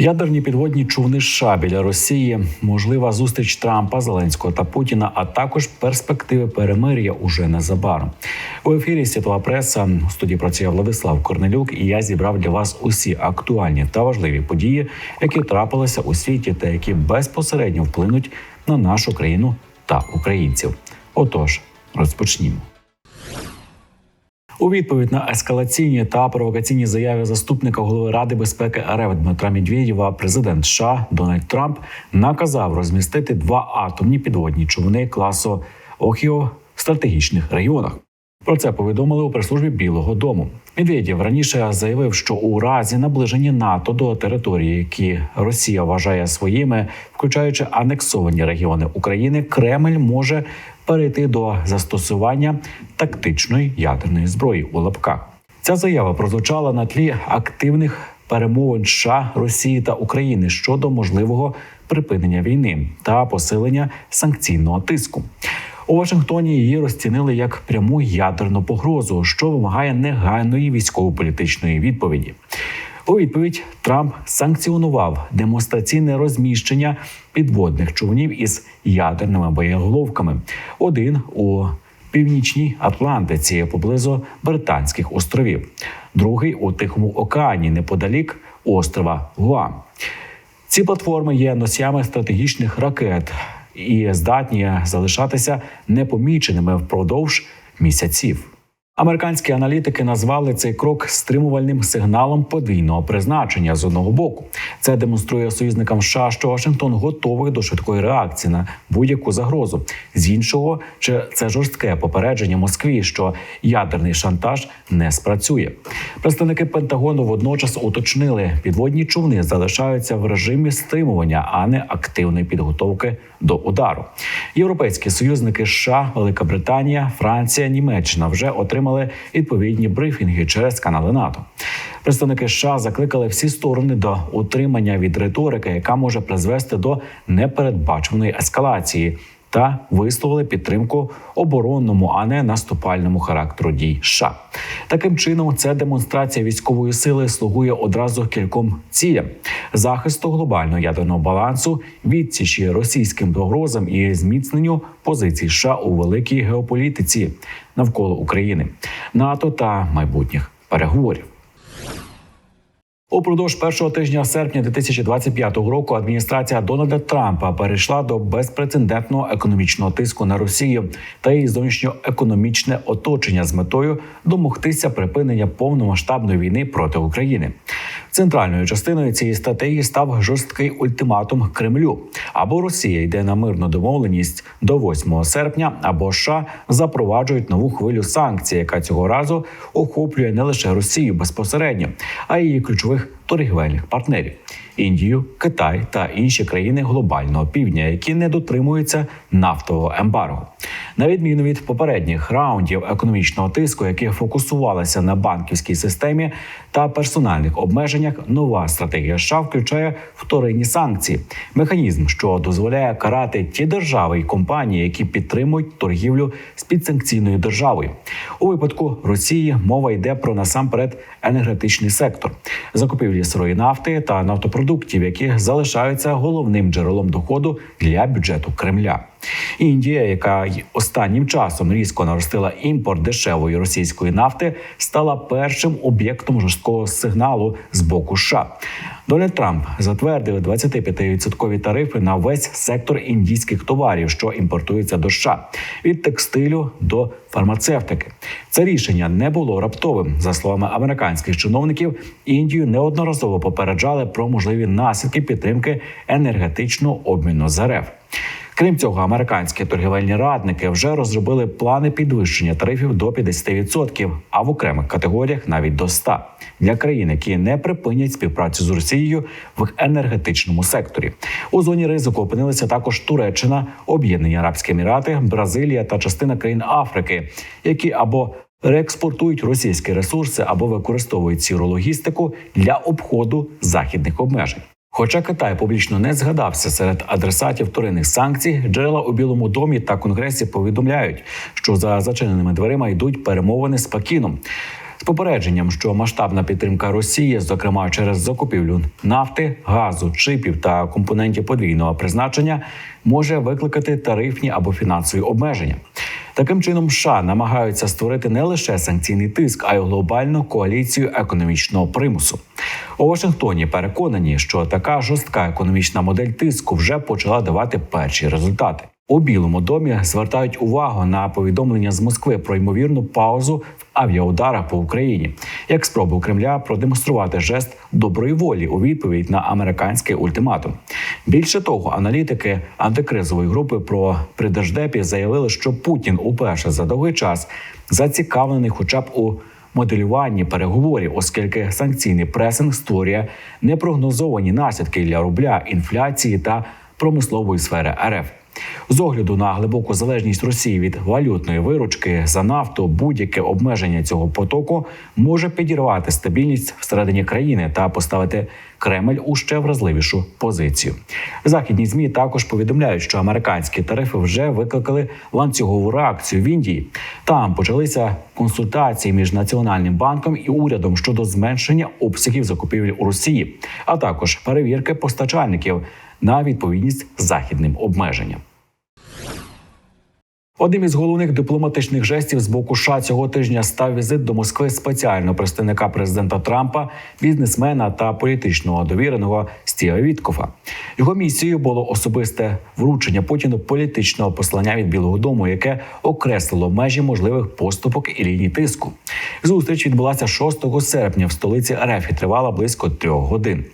Ядерні підводні човни США біля Росії, можлива зустріч Трампа, Зеленського та Путіна, а також перспективи перемир'я уже незабаром. У ефірі Світова преса у студії працює Владислав Корнелюк, і я зібрав для вас усі актуальні та важливі події, які трапилися у світі, та які безпосередньо вплинуть на нашу країну та українців. Отож, розпочнімо. У відповідь на ескалаційні та провокаційні заяви заступника голови ради безпеки РФ Дмитра Медведєва, президент США Дональд Трамп наказав розмістити два атомні підводні човни класу Охіо в стратегічних регіонах. Про це повідомили у прес-службі Білого Дому. Медведєв раніше заявив, що у разі наближення НАТО до території, які Росія вважає своїми, включаючи анексовані регіони України, Кремль може перейти до застосування тактичної ядерної зброї у лапках. Ця заява прозвучала на тлі активних перемовин США, Росії та України щодо можливого припинення війни та посилення санкційного тиску. У Вашингтоні її розцінили як пряму ядерну погрозу, що вимагає негайної військово-політичної відповіді. У відповідь Трамп санкціонував демонстраційне розміщення підводних човнів із ядерними боєголовками. Один у північній Атлантиці поблизу Британських островів, другий у Тихому океані неподалік острова Гуам. Ці платформи є носіями стратегічних ракет і здатні залишатися непоміченими впродовж місяців. Американські аналітики назвали цей крок стримувальним сигналом подвійного призначення з одного боку. Це демонструє союзникам США, що Вашингтон готовий до швидкої реакції на будь-яку загрозу. З іншого, чи це жорстке попередження Москві, що ядерний шантаж не спрацює. Представники Пентагону водночас уточнили, підводні човни залишаються в режимі стримування, а не активної підготовки до удару. Європейські союзники США, Велика Британія, Франція, Німеччина вже отримали відповідні брифінги через канали НАТО. Представники США закликали всі сторони до утримання від риторики, яка може призвести до непередбаченої ескалації. Та висловили підтримку оборонному, а не наступальному характеру дій. США. таким чином ця демонстрація військової сили слугує одразу кільком цілям: захисту глобального ядерного балансу, відсічі російським погрозам і зміцненню позицій США у великій геополітиці навколо України, НАТО та майбутніх переговорів. Упродовж першого тижня серпня 2025 року адміністрація Дональда Трампа перейшла до безпрецедентного економічного тиску на Росію та її зовнішньоекономічне оточення з метою домогтися припинення повномасштабної війни проти України. Центральною частиною цієї статеї став жорсткий ультиматум Кремлю: або Росія йде на мирну домовленість до 8 серпня, або США запроваджують нову хвилю санкцій, яка цього разу охоплює не лише Росію безпосередньо, а й її ключових торгівельних партнерів. Індію, Китай та інші країни глобального півдня, які не дотримуються нафтового ембарго, на відміну від попередніх раундів економічного тиску, які фокусувалися на банківській системі та персональних обмеженнях. Нова стратегія США включає вторинні санкції, механізм, що дозволяє карати ті держави і компанії, які підтримують торгівлю з підсанкційною державою. У випадку Росії мова йде про насамперед енергетичний сектор, закупівлі сирої нафти та нафтопродуктів, які залишаються головним джерелом доходу для бюджету Кремля. Індія, яка останнім часом різко наростила імпорт дешевої російської нафти, стала першим об'єктом жорсткого сигналу з боку США. Дональд Трамп затвердив 25-відсоткові тарифи на весь сектор індійських товарів, що імпортуються до США, від текстилю до фармацевтики. Це рішення не було раптовим. За словами американських чиновників, Індію неодноразово попереджали про можливі наслідки підтримки енергетичного обміну з РФ. Крім цього, американські торгівельні радники вже розробили плани підвищення тарифів до 50%, а в окремих категоріях навіть до 100% для країн, які не припинять співпрацю з Росією в енергетичному секторі. У зоні ризику опинилися також Туреччина, Об'єднані Арабські Емірати, Бразилія та частина країн Африки, які або Реекспортують російські ресурси або використовують сіру логістику для обходу західних обмежень. Хоча Китай публічно не згадався серед адресатів вторинних санкцій, джерела у Білому домі та Конгресі повідомляють, що за зачиненими дверима йдуть перемовини з Пекіном. з попередженням, що масштабна підтримка Росії, зокрема через закупівлю нафти, газу, чипів та компонентів подвійного призначення, може викликати тарифні або фінансові обмеження. Таким чином, США намагаються створити не лише санкційний тиск, а й глобальну коаліцію економічного примусу. У Вашингтоні переконані, що така жорстка економічна модель тиску вже почала давати перші результати. У Білому домі звертають увагу на повідомлення з Москви про ймовірну паузу в авіаударах по Україні, як спробу Кремля продемонструвати жест доброї волі у відповідь на американський ультиматум. Більше того, аналітики антикризової групи про при держдепі заявили, що Путін уперше за довгий час зацікавлений, хоча б у моделюванні переговорів, оскільки санкційний пресинг створює непрогнозовані наслідки для рубля, інфляції та промислової сфери РФ. З огляду на глибоку залежність Росії від валютної виручки за нафту, будь-яке обмеження цього потоку може підірвати стабільність всередині країни та поставити Кремль у ще вразливішу позицію. Західні змі також повідомляють, що американські тарифи вже викликали ланцюгову реакцію в Індії. Там почалися консультації між національним банком і урядом щодо зменшення обсягів закупівель у Росії, а також перевірки постачальників на відповідність західним обмеженням. Одним із головних дипломатичних жестів з боку США цього тижня став візит до Москви спеціального представника президента Трампа, бізнесмена та політичного довіреного Стіва Віткофа. Його місією було особисте вручення Путіну політичного послання від Білого Дому, яке окреслило межі можливих поступок і ліній тиску. Зустріч відбулася 6 серпня в столиці РФ і тривала близько трьох годин.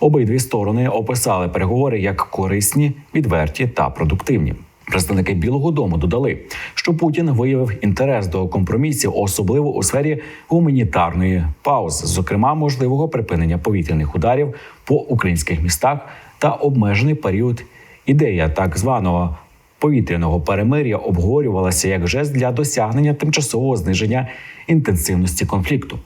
Обидві сторони описали переговори як корисні, відверті та продуктивні. Представники Білого Дому додали, що Путін виявив інтерес до компромісів, особливо у сфері гуманітарної паузи, зокрема можливого припинення повітряних ударів по українських містах та обмежений період. Ідея так званого повітряного перемир'я обговорювалася як жест для досягнення тимчасового зниження інтенсивності конфлікту.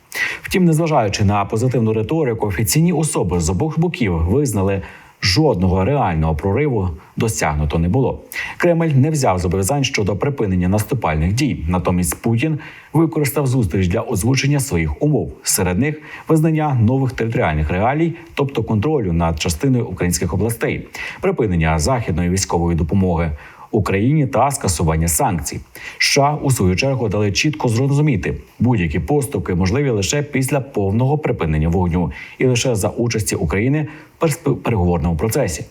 Втім, незважаючи на позитивну риторику, офіційні особи з обох боків визнали. Жодного реального прориву досягнуто не було. Кремль не взяв зобов'язань щодо припинення наступальних дій. Натомість Путін використав зустріч для озвучення своїх умов. Серед них визнання нових територіальних реалій, тобто контролю над частиною українських областей, припинення західної військової допомоги. Україні та скасування санкцій. США у свою чергу дали чітко зрозуміти, будь-які поступки можливі лише після повного припинення вогню і лише за участі України в переговорному процесі.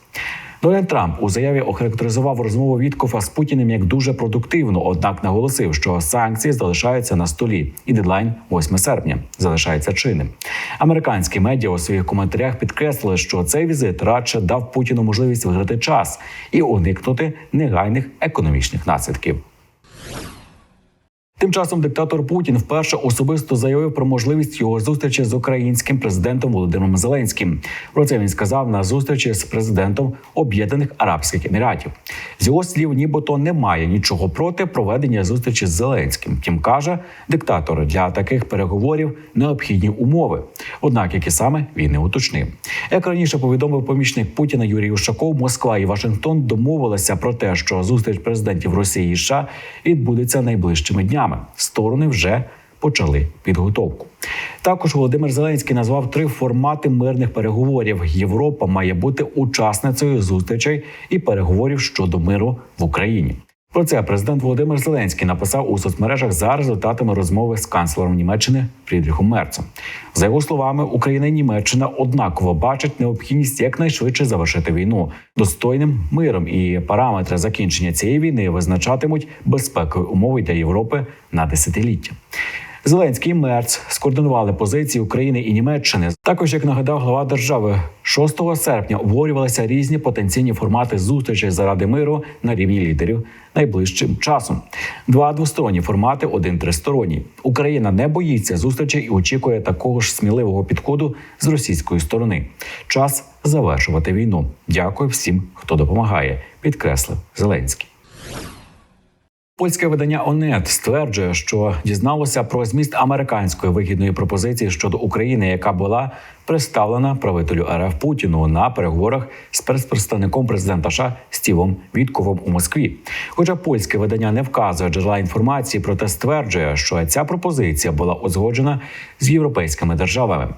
Дональд Трамп у заяві охарактеризував розмову Віткофа з Путіним як дуже продуктивну, однак наголосив, що санкції залишаються на столі, і дедлайн 8 серпня залишається чинним. Американські медіа у своїх коментарях підкреслили, що цей візит радше дав Путіну можливість виграти час і уникнути негайних економічних наслідків. Тим часом диктатор Путін вперше особисто заявив про можливість його зустрічі з українським президентом Володимиром Зеленським. Про це він сказав на зустрічі з президентом Об'єднаних Арабських Еміратів. З його слів, нібито немає нічого проти проведення зустрічі з Зеленським. Втім, каже диктатор для таких переговорів необхідні умови. Однак, які саме він не уточнив. Як раніше повідомив помічник Путіна Юрій Ушаков, Москва і Вашингтон домовилися про те, що зустріч президентів Росії і США відбудеться найближчими днями. Сторони вже почали підготовку. Також Володимир Зеленський назвав три формати мирних переговорів. Європа має бути учасницею зустрічей і переговорів щодо миру в Україні. Про це президент Володимир Зеленський написав у соцмережах за результатами розмови з канцлером Німеччини Фрідріхом Мерцем. За його словами, Україна і Німеччина однаково бачать необхідність якнайшвидше завершити війну достойним миром, і параметри закінчення цієї війни визначатимуть безпекові умови для Європи на десятиліття. Зеленський і Мерц скоординували позиції України і Німеччини. Також, як нагадав глава держави, 6 серпня обговорювалися різні потенційні формати зустрічей заради миру на рівні лідерів найближчим часом. Два двосторонні формати, один тристоронній. Україна не боїться зустрічей і очікує такого ж сміливого підходу з російської сторони. Час завершувати війну. Дякую всім, хто допомагає. Підкреслив Зеленський. Польське видання ОНЕТ стверджує, що дізналося про зміст американської вигідної пропозиції щодо України, яка була представлена правителю РФ Путіну на переговорах з спецпредставником президента США Стівом Вітковим у Москві. Хоча польське видання не вказує джерела інформації, проте стверджує, що ця пропозиція була узгоджена з європейськими державами.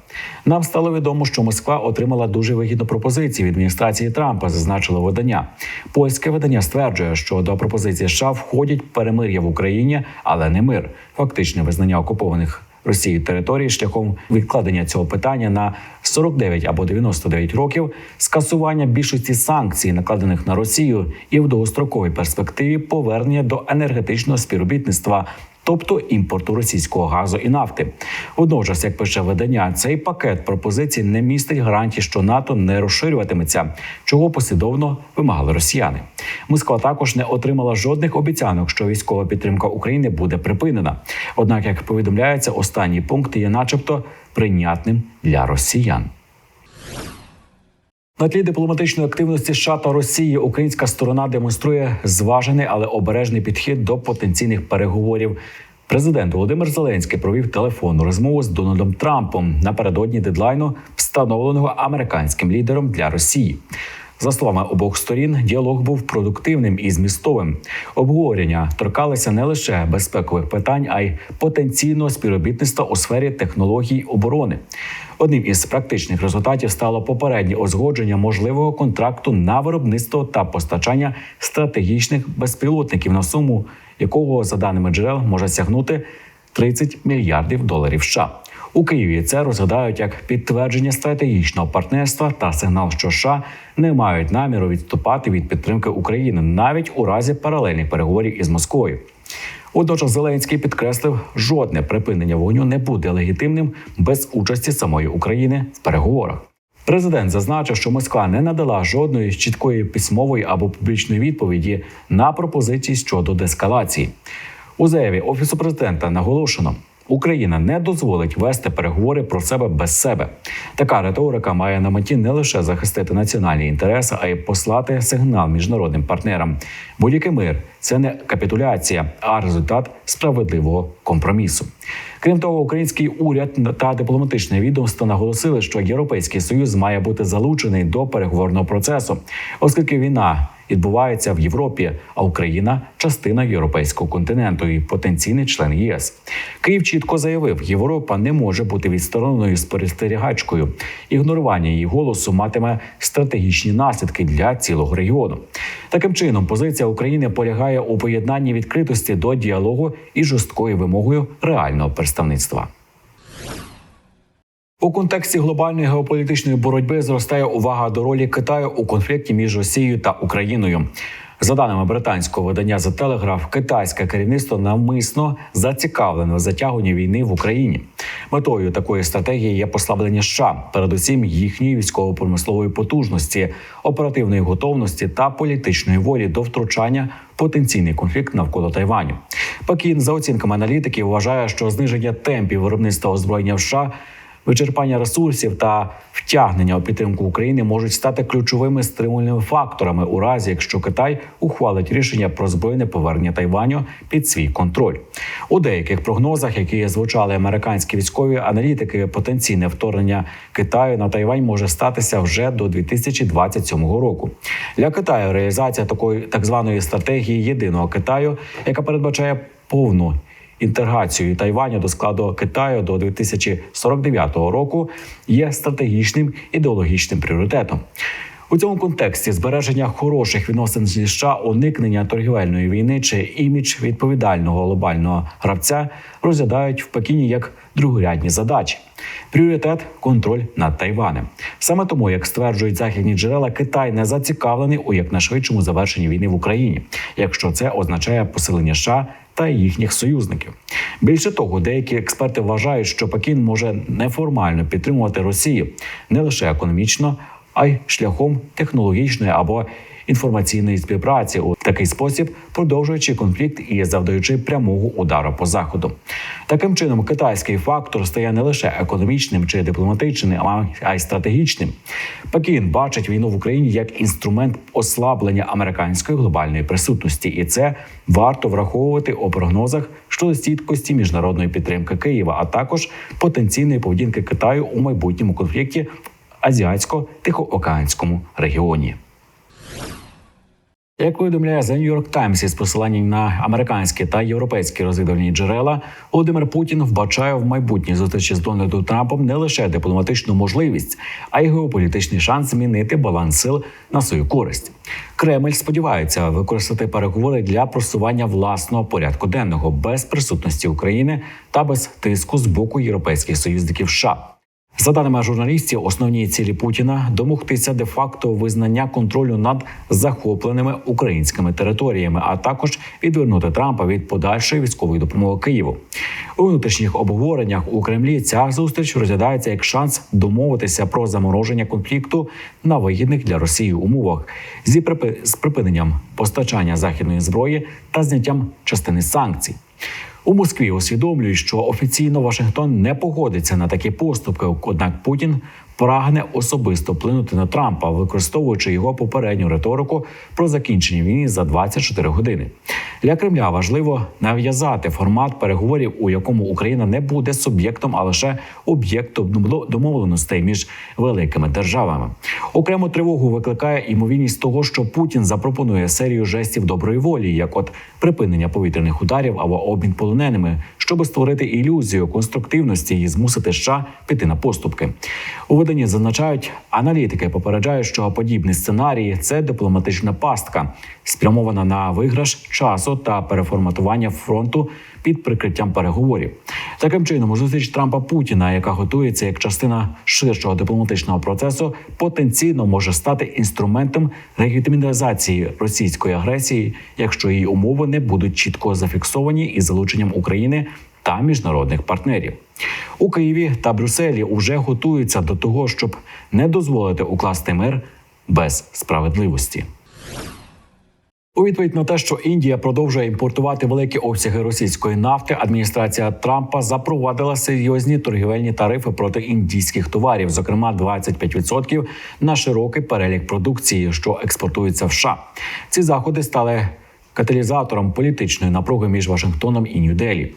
Нам стало відомо, що Москва отримала дуже вигідну пропозицію від адміністрації Трампа, зазначило видання. Польське видання стверджує, що до пропозиції США входять перемир'я в Україні, але не мир, фактичне визнання окупованих. Росії території шляхом відкладення цього питання на 49 або 99 років, скасування більшості санкцій, накладених на Росію, і в довгостроковій перспективі повернення до енергетичного співробітництва. Тобто імпорту російського газу і нафти, водночас, як пише видання, цей пакет пропозицій не містить гарантій, що НАТО не розширюватиметься, чого послідовно вимагали росіяни. Москва також не отримала жодних обіцянок, що військова підтримка України буде припинена. Однак, як повідомляється, останній пункт є, начебто, прийнятним для росіян. На тлі дипломатичної активності США та Росії українська сторона демонструє зважений, але обережний підхід до потенційних переговорів. Президент Володимир Зеленський провів телефонну розмову з Дональдом Трампом напередодні дедлайну, встановленого американським лідером для Росії. За словами обох сторін, діалог був продуктивним і змістовим. Обговорення торкалися не лише безпекових питань, а й потенційного співробітництва у сфері технологій оборони. Одним із практичних результатів стало попереднє узгодження можливого контракту на виробництво та постачання стратегічних безпілотників на суму, якого за даними джерел може сягнути 30 мільярдів доларів. США. У Києві це розглядають як підтвердження стратегічного партнерства та сигнал, що США не мають наміру відступати від підтримки України навіть у разі паралельних переговорів із Москвою. Водночас Зеленський підкреслив, жодне припинення вогню не буде легітимним без участі самої України в переговорах. Президент зазначив, що Москва не надала жодної чіткої письмової або публічної відповіді на пропозиції щодо дескалації. У заяві офісу президента наголошено. Україна не дозволить вести переговори про себе без себе. Така риторика має на меті не лише захистити національні інтереси, а й послати сигнал міжнародним партнерам. Будь-який мир це не капітуляція, а результат справедливого компромісу. Крім того, український уряд та дипломатичне відомство наголосили, що європейський союз має бути залучений до переговорного процесу, оскільки війна відбувається в Європі, а Україна частина європейського континенту і потенційний член ЄС. Київ чітко заявив, Європа не може бути відстороненою спостерігачкою. Ігнорування її голосу матиме стратегічні наслідки для цілого регіону. Таким чином, позиція України полягає у поєднанні відкритості до діалогу і жорсткою вимогою реального представництва. У контексті глобальної геополітичної боротьби зростає увага до ролі Китаю у конфлікті між Росією та Україною. За даними британського видання The Telegraph, китайське керівництво навмисно зацікавлене в затягуванні війни в Україні. Метою такої стратегії є послаблення США, передусім їхньої військово-промислової потужності, оперативної готовності та політичної волі до втручання потенційний конфлікт навколо Тайваню. Пекін, за оцінками аналітиків, вважає, що зниження темпів виробництва озброєння в США Вичерпання ресурсів та втягнення у підтримку України можуть стати ключовими стримульними факторами у разі, якщо Китай ухвалить рішення про збройне повернення Тайваню під свій контроль. У деяких прогнозах, які звучали американські військові аналітики, потенційне вторгнення Китаю на Тайвань може статися вже до 2027 року. Для Китаю реалізація такої так званої стратегії єдиного Китаю, яка передбачає повну інтеграцію Тайваню до складу Китаю до 2049 року є стратегічним ідеологічним пріоритетом. У цьому контексті збереження хороших відносин зі США, уникнення торгівельної війни чи імідж відповідального глобального гравця розглядають в Пекіні як другорядні задачі. Пріоритет контроль над Тайванем. Саме тому, як стверджують західні джерела, Китай не зацікавлений у якнайшвидшому завершенні війни в Україні, якщо це означає посилення США та їхніх союзників. Більше того, деякі експерти вважають, що Пекін може неформально підтримувати Росію не лише економічно, а й шляхом технологічної або інформаційної співпраці у такий спосіб, продовжуючи конфлікт і завдаючи прямого удару по заходу. Таким чином, китайський фактор стає не лише економічним чи дипломатичним, а й стратегічним. Пекін бачить війну в Україні як інструмент ослаблення американської глобальної присутності, і це варто враховувати у прогнозах щодо стійкості міжнародної підтримки Києва, а також потенційної поведінки Китаю у майбутньому конфлікті в азіатсько-тихоокеанському регіоні. Як повідомляє The New York Times із посиланням на американські та європейські розвідувальні джерела, Володимир Путін вбачає в майбутній зустрічі з Дональдом Трампом не лише дипломатичну можливість, а й геополітичний шанс змінити баланс сил на свою користь. Кремль сподівається використати переговори для просування власного порядку денного без присутності України та без тиску з боку європейських союзників. США. За даними журналістів, основні цілі Путіна домогтися де-факто визнання контролю над захопленими українськими територіями, а також відвернути Трампа від подальшої військової допомоги Києву. У внутрішніх обговореннях у Кремлі ця зустріч розглядається як шанс домовитися про замороження конфлікту на вигідних для Росії умовах зі припи... з припиненням постачання західної зброї та зняттям частини санкцій. У Москві усвідомлюють, що офіційно Вашингтон не погодиться на такі поступки. Однак Путін прагне особисто вплинути на Трампа, використовуючи його попередню риторику про закінчення війни за 24 години. Для Кремля важливо нав'язати формат переговорів, у якому Україна не буде суб'єктом, а лише об'єктом домовленостей між великими державами. Окрему тривогу викликає ймовірність того, що Путін запропонує серію жестів доброї волі, як от припинення повітряних ударів або обмін полоненими, щоб створити ілюзію конструктивності і змусити США піти на поступки. У виданні зазначають аналітики, попереджають, що подібні сценарії це дипломатична пастка, спрямована на виграш часу та переформатування фронту під прикриттям переговорів. Таким чином, зустріч Трампа Путіна, яка готується як частина ширшого дипломатичного процесу, потенційно може стати інструментом легітимізації російської агресії, якщо її умови не будуть чітко зафіксовані із залученням України та міжнародних партнерів. У Києві та Брюсселі вже готуються до того, щоб не дозволити укласти мир без справедливості. У відповідь на те, що Індія продовжує імпортувати великі обсяги російської нафти, адміністрація Трампа запровадила серйозні торгівельні тарифи проти індійських товарів, зокрема 25% на широкий перелік продукції, що експортується в США. Ці заходи стали каталізатором політичної напруги між Вашингтоном і Нью-Делі.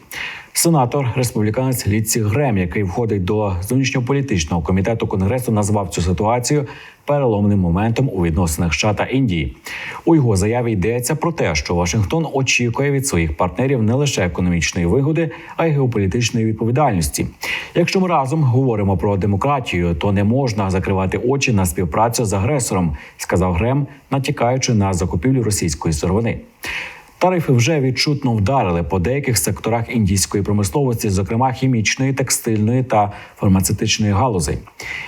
Сенатор республіканець Літсі Грем, який входить до зовнішньополітичного комітету конгресу, назвав цю ситуацію переломним моментом у відносинах США та Індії. У його заяві йдеться про те, що Вашингтон очікує від своїх партнерів не лише економічної вигоди, а й геополітичної відповідальності. Якщо ми разом говоримо про демократію, то не можна закривати очі на співпрацю з агресором, сказав Грем, натякаючи на закупівлю російської сировини. Тарифи вже відчутно вдарили по деяких секторах індійської промисловості, зокрема хімічної, текстильної та фармацевтичної галузей.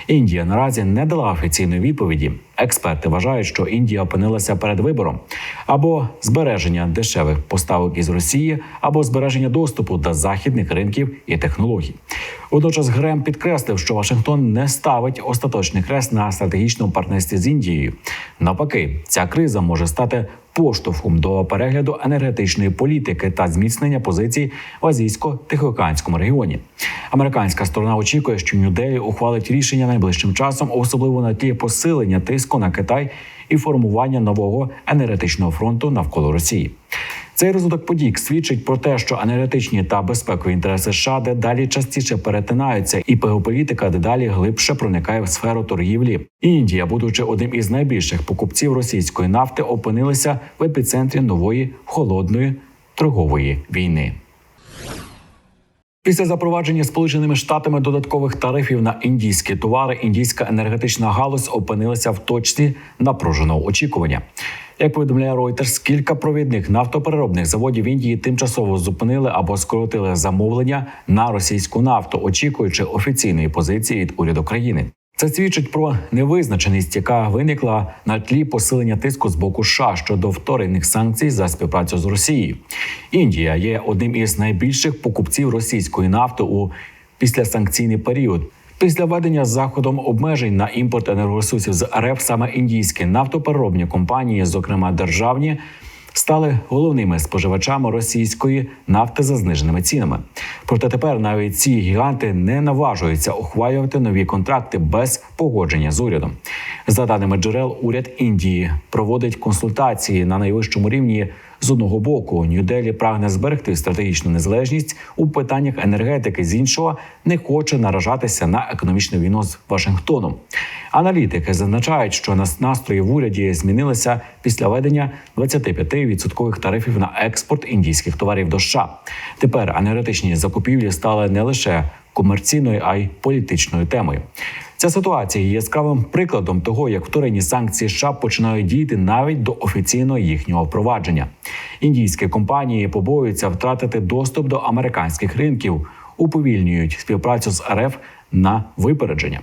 Індія наразі не дала офіційної відповіді. Експерти вважають, що Індія опинилася перед вибором або збереження дешевих поставок із Росії, або збереження доступу до західних ринків і технологій. Водночас Грем підкреслив, що Вашингтон не ставить остаточний хрест на стратегічному партнерстві з Індією. Навпаки, ця криза може стати поштовхом до перегляду енергетичної політики та зміцнення позицій в азійсько-тихоокеанському регіоні. Американська сторона очікує, що Нью-Делі ухвалить рішення найближчим часом, особливо на тлі посилення тиску на Китай і формування нового енергетичного фронту навколо Росії. Цей розвиток подій свідчить про те, що енергетичні та безпекові інтереси США дедалі частіше перетинаються, і геополітика дедалі глибше проникає в сферу торгівлі. Індія, будучи одним із найбільших покупців російської нафти, опинилася в епіцентрі нової холодної торгової війни. Після запровадження сполученими штатами додаткових тарифів на індійські товари, індійська енергетична галузь опинилася в точці напруженого очікування. Як повідомляє Reuters, кілька провідних нафтопереробних заводів Індії тимчасово зупинили або скоротили замовлення на російську нафту, очікуючи офіційної позиції від уряду країни. Це свідчить про невизначеність, яка виникла на тлі посилення тиску з боку США щодо вторинних санкцій за співпрацю з Росією. Індія є одним із найбільших покупців російської нафти у післясанкційний період. Після введення заходом обмежень на імпорт енергоресурсів з РФ саме індійські нафтопереробні компанії, зокрема державні. Стали головними споживачами російської нафти за зниженими цінами. Проте тепер навіть ці гіганти не наважуються ухвалювати нові контракти без погодження з урядом. За даними джерел, уряд Індії проводить консультації на найвищому рівні. З одного боку, Нью-Делі прагне зберегти стратегічну незалежність у питаннях енергетики. З іншого не хоче наражатися на економічну війну з Вашингтоном. Аналітики зазначають, що нас- настрої в уряді змінилися після введення 25% тарифів на експорт індійських товарів до США. Тепер енергетичні закупівлі стали не лише комерційною, а й політичною темою. Ця ситуація є яскравим прикладом того, як вторинні санкції США починають діяти навіть до офіційного їхнього впровадження. Індійські компанії побоюються втратити доступ до американських ринків, уповільнюють співпрацю з РФ на випередження.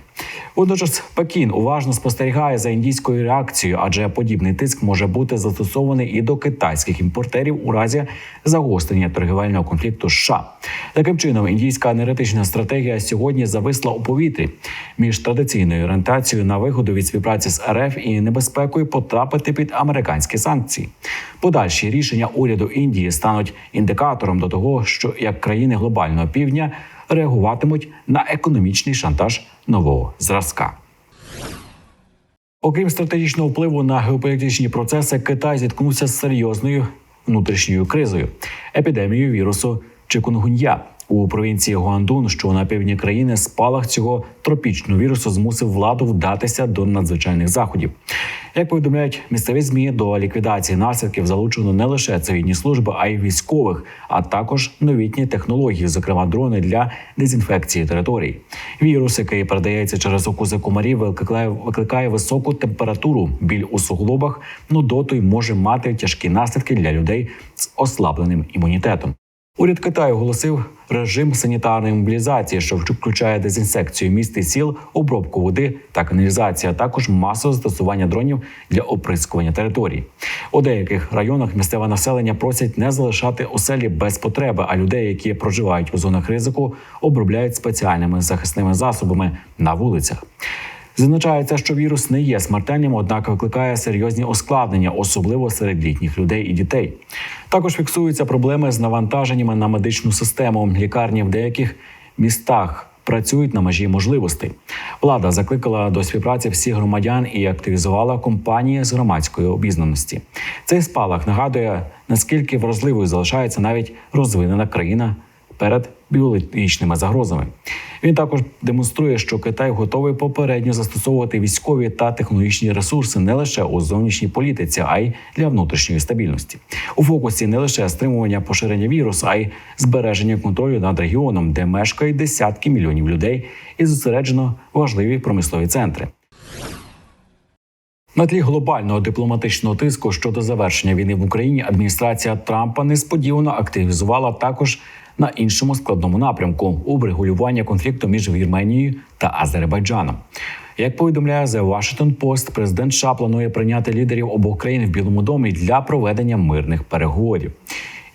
Водночас Пекін уважно спостерігає за індійською реакцією, адже подібний тиск може бути застосований і до китайських імпортерів у разі загострення торгівельного конфлікту США. Таким чином, індійська енергетична стратегія сьогодні зависла у повітрі між традиційною орієнтацією на вигоду від співпраці з РФ і небезпекою потрапити під американські санкції. Подальші рішення уряду Індії стануть індикатором до того, що як країни глобального півдня реагуватимуть на економічний шантаж нового зразка. Окрім стратегічного впливу на геополітичні процеси, Китай зіткнувся з серйозною внутрішньою кризою епідемією вірусу чикунгун'я. У провінції Гуандун, що на півдні країни, спалах цього тропічного вірусу змусив владу вдатися до надзвичайних заходів. Як повідомляють місцеві змі, до ліквідації наслідків залучено не лише цивільні служби, а й військових, а також новітні технології, зокрема дрони для дезінфекції територій. Вірус, який передається через укуси комарів, викликає, викликає високу температуру, біль у суглобах, нудоту й може мати тяжкі наслідки для людей з ослабленим імунітетом. Уряд Китаю оголосив режим санітарної мобілізації, що включає дезінсекцію міст і сіл, обробку води та каналізацію, а також масове застосування дронів для оприскування територій. У деяких районах місцеве населення просять не залишати оселі без потреби, а людей, які проживають у зонах ризику, обробляють спеціальними захисними засобами на вулицях. Зазначається, що вірус не є смертельним, однак викликає серйозні ускладнення, особливо серед літніх людей і дітей. Також фіксуються проблеми з навантаженнями на медичну систему. Лікарні в деяких містах працюють на межі можливостей. Влада закликала до співпраці всіх громадян і активізувала компанії з громадської обізнаності. Цей спалах нагадує наскільки вразливою залишається навіть розвинена країна перед біологічними загрозами. Він також демонструє, що Китай готовий попередньо застосовувати військові та технологічні ресурси не лише у зовнішній політиці, а й для внутрішньої стабільності. У фокусі не лише стримування поширення вірусу, а й збереження контролю над регіоном, де мешкають десятки мільйонів людей, і зосереджено важливі промислові центри. На тлі глобального дипломатичного тиску щодо завершення війни в Україні адміністрація Трампа несподівано активізувала також на іншому складному напрямку у врегулювання конфлікту між Вірменією та Азербайджаном. Як повідомляє The Washington Post, президент США планує прийняти лідерів обох країн в Білому домі для проведення мирних переговорів.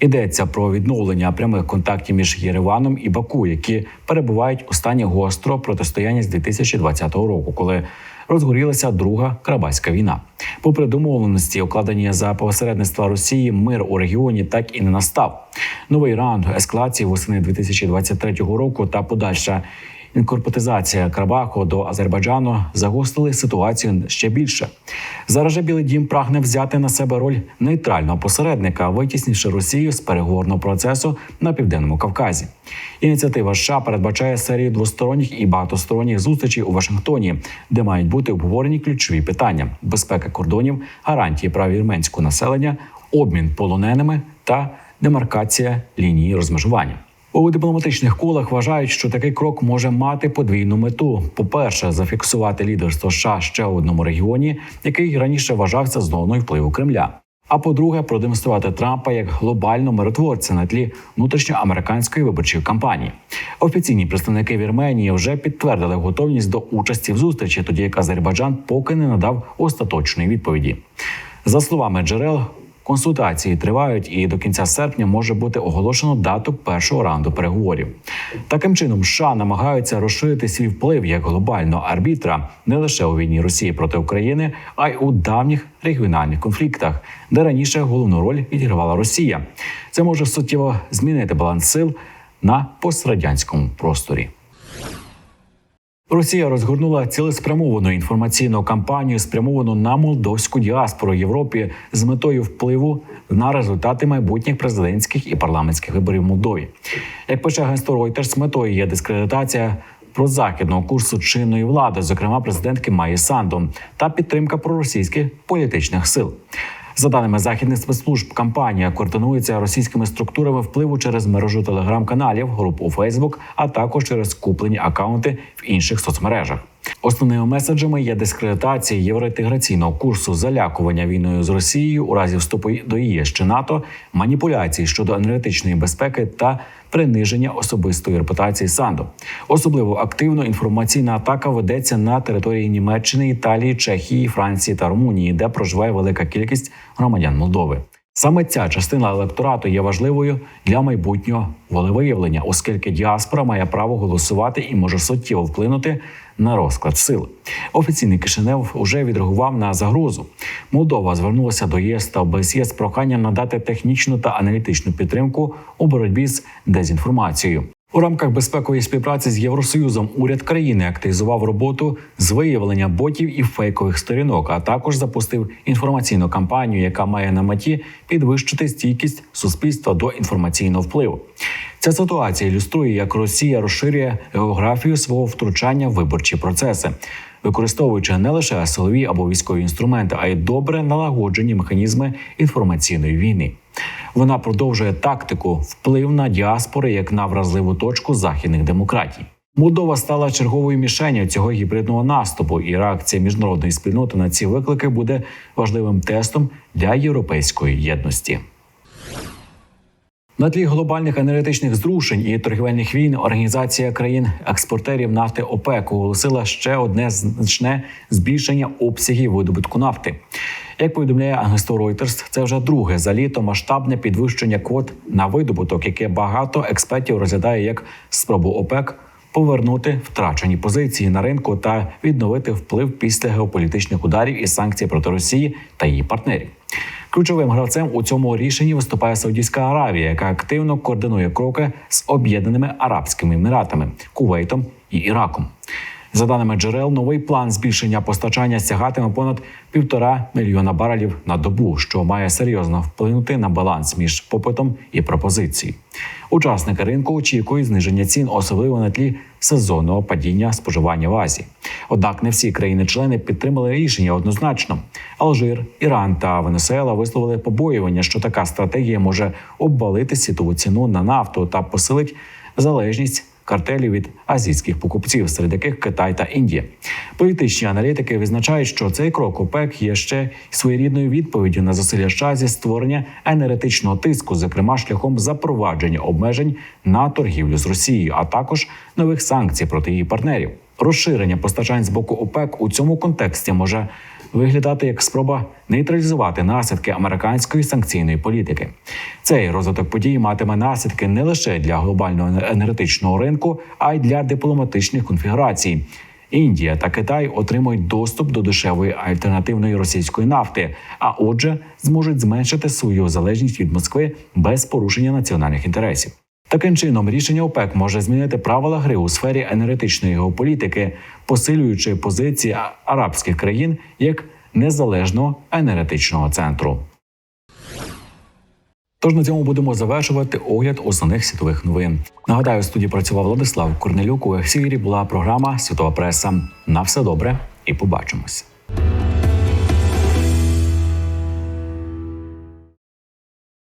Йдеться про відновлення прямих контактів між Єреваном і Баку, які перебувають у стані гострого протистояння з 2020 року, коли розгорілася друга Карабаська війна. Попри домовленості, укладені за посередництва Росії, мир у регіоні так і не настав. Новий раунд ескалації восени 2023 року та подальша інкорпотизація Карабаху до Азербайджану загострили ситуацію ще більше. Зараз же Білий Дім прагне взяти на себе роль нейтрального посередника, витіснивши Росію з переговорного процесу на південному Кавказі. Ініціатива США передбачає серію двосторонніх і багатосторонніх зустрічей у Вашингтоні, де мають бути обговорені ключові питання: безпека кордонів, гарантії прав вірменського населення, обмін полоненими та демаркація лінії розмежування. У дипломатичних колах вважають, що такий крок може мати подвійну мету: по-перше, зафіксувати лідерство США ще у одному регіоні, який раніше вважався зоною впливу Кремля. А по-друге, продемонструвати Трампа як глобального миротворця на тлі внутрішньоамериканської виборчої кампанії. Офіційні представники Вірменії вже підтвердили готовність до участі в зустрічі, тоді як Азербайджан поки не надав остаточної відповіді. За словами джерел, Консультації тривають, і до кінця серпня може бути оголошено дату першого раунду переговорів. Таким чином, США намагаються розширити свій вплив як глобального арбітра не лише у війні Росії проти України, а й у давніх регіональних конфліктах, де раніше головну роль відігравала Росія. Це може суттєво змінити баланс сил на пострадянському просторі. Росія розгорнула цілеспрямовану інформаційну кампанію, спрямовану на молдовську діаспору Європі з метою впливу на результати майбутніх президентських і парламентських виборів Молдові. Як пише агентство Reuters, метою є дискредитація прозахідного курсу чинної влади, зокрема президентки Майї Санду, та підтримка проросійських політичних сил. За даними західних спецслужб, кампанія координується російськими структурами впливу через мережу телеграм-каналів, груп у Фейсбук, а також через куплені акаунти в інших соцмережах. Основними меседжами є дискредитація євроінтеграційного курсу, залякування війною з Росією у разі вступу до ЄС чи НАТО, маніпуляції щодо енергетичної безпеки та приниження особистої репутації Санду. Особливо активно інформаційна атака ведеться на території Німеччини, Італії, Чехії, Франції та Румунії, де проживає велика кількість громадян Молдови. Саме ця частина електорату є важливою для майбутнього волевиявлення, оскільки діаспора має право голосувати і може суттєво вплинути на розклад сил. Офіційний Кишинев уже відреагував на загрозу. Молдова звернулася до ЄС та ОБСЄ з проханням надати технічну та аналітичну підтримку у боротьбі з дезінформацією. У рамках безпекової співпраці з Євросоюзом уряд країни активізував роботу з виявлення ботів і фейкових сторінок, а також запустив інформаційну кампанію, яка має на меті підвищити стійкість суспільства до інформаційного впливу. Ця ситуація ілюструє, як Росія розширює географію свого втручання в виборчі процеси, використовуючи не лише силові або військові інструменти, а й добре налагоджені механізми інформаційної війни. Вона продовжує тактику вплив на діаспори як на вразливу точку західних демократій. Молдова стала черговою мішенью цього гібридного наступу, і реакція міжнародної спільноти на ці виклики буде важливим тестом для європейської єдності. На тлі глобальних енергетичних зрушень і торгівельних війн організація країн-експортерів нафти ОПЕК оголосила ще одне значне збільшення обсягів видобутку нафти. Як повідомляє агентство Reuters, це вже друге за літо масштабне підвищення квот на видобуток, яке багато експертів розглядає як спробу ОПЕК повернути втрачені позиції на ринку та відновити вплив після геополітичних ударів і санкцій проти Росії та її партнерів. Ключовим гравцем у цьому рішенні виступає Саудівська Аравія, яка активно координує кроки з Об'єднаними Арабськими Еміратами, Кувейтом і Іраком. За даними джерел, новий план збільшення постачання сягатиме понад півтора мільйона барелів на добу, що має серйозно вплинути на баланс між попитом і пропозицією. Учасники ринку очікують зниження цін, особливо на тлі сезонного падіння споживання в Азії. Однак не всі країни-члени підтримали рішення однозначно. Алжир, Іран та Венесуела висловили побоювання, що така стратегія може обвалити світову ціну на нафту та посилить залежність картелів від азійських покупців, серед яких Китай та Індія. Політичні аналітики відзначають, що цей крок ОПЕК є ще своєрідною відповіддю на зусилля США зі створення енергетичного тиску, зокрема шляхом запровадження обмежень на торгівлю з Росією, а також нових санкцій проти її партнерів. Розширення постачань з боку ОПЕК у цьому контексті може виглядати як спроба нейтралізувати наслідки американської санкційної політики. Цей розвиток подій матиме наслідки не лише для глобального енергетичного ринку, а й для дипломатичних конфігурацій. Індія та Китай отримують доступ до дешевої альтернативної російської нафти, а отже, зможуть зменшити свою залежність від Москви без порушення національних інтересів. Таким чином, рішення ОПЕК може змінити правила гри у сфері енергетичної геополітики, посилюючи позиції арабських країн як незалежного енергетичного центру. Тож на цьому будемо завершувати огляд основних світових новин. Нагадаю, в студії працював Владислав Корнелюк. У ефірі була програма Світова преса. На все добре і побачимось.